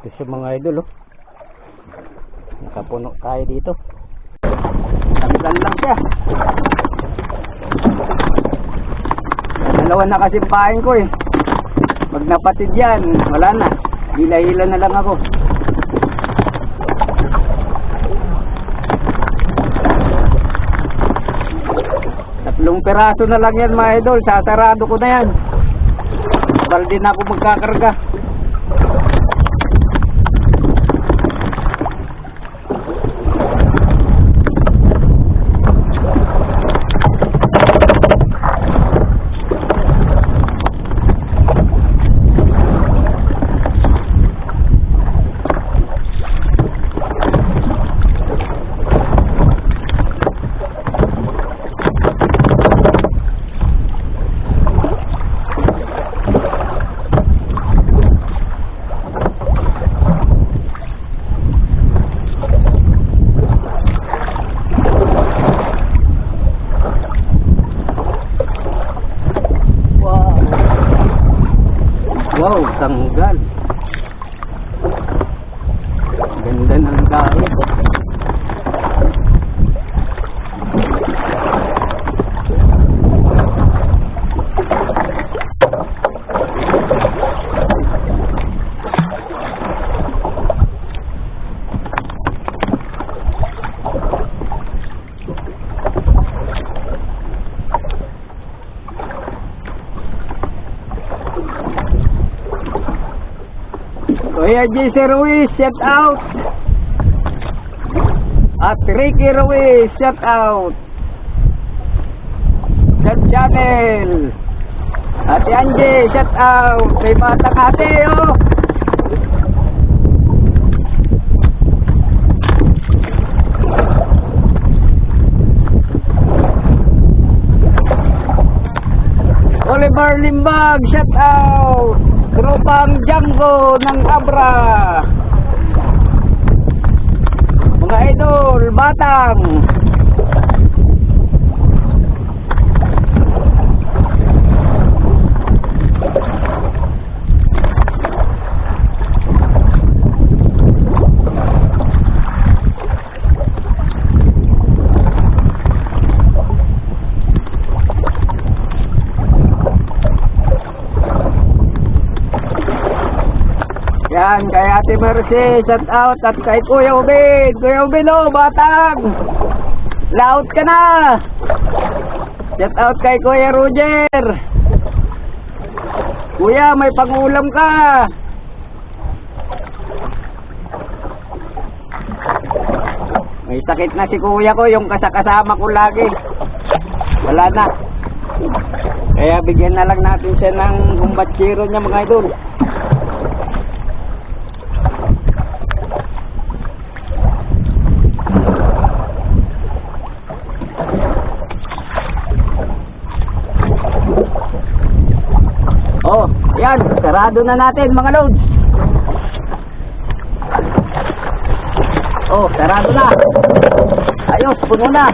Siya mga idol oh. Nakapuno tayo dito. Tanggal lang siya. Dalawa na kasi pain ko eh. Pag napatid yan, wala na. Hila-hila na lang ako. Tatlong peraso na lang yan mga idol. Sasarado ko na yan. Para din ako magkakarga. Wow. Wow, tanggal. Kuya JC Ruiz, shout out. At Ricky Ruiz, shout out. Sa channel. Ate Angie, shout out. Kay Batang Ate, oh. Oliver Limbag, shout out. Tropang Django ng Abra. Mga idol, batang. Yan, kay Ate Mercy, shout out at kay Kuya Ubin. Kuya Ubin, oh, batang. Laut ka na. Shout out kay Kuya Roger. Kuya, may pangulam ka. May sakit na si kuya ko, yung kasakasama ko lagi. Wala na. Kaya bigyan na lang natin siya ng kumbatsiro niya mga idol. Oh, yan, sarado na natin mga loads. Oh, sarado na. Ayos, puno na.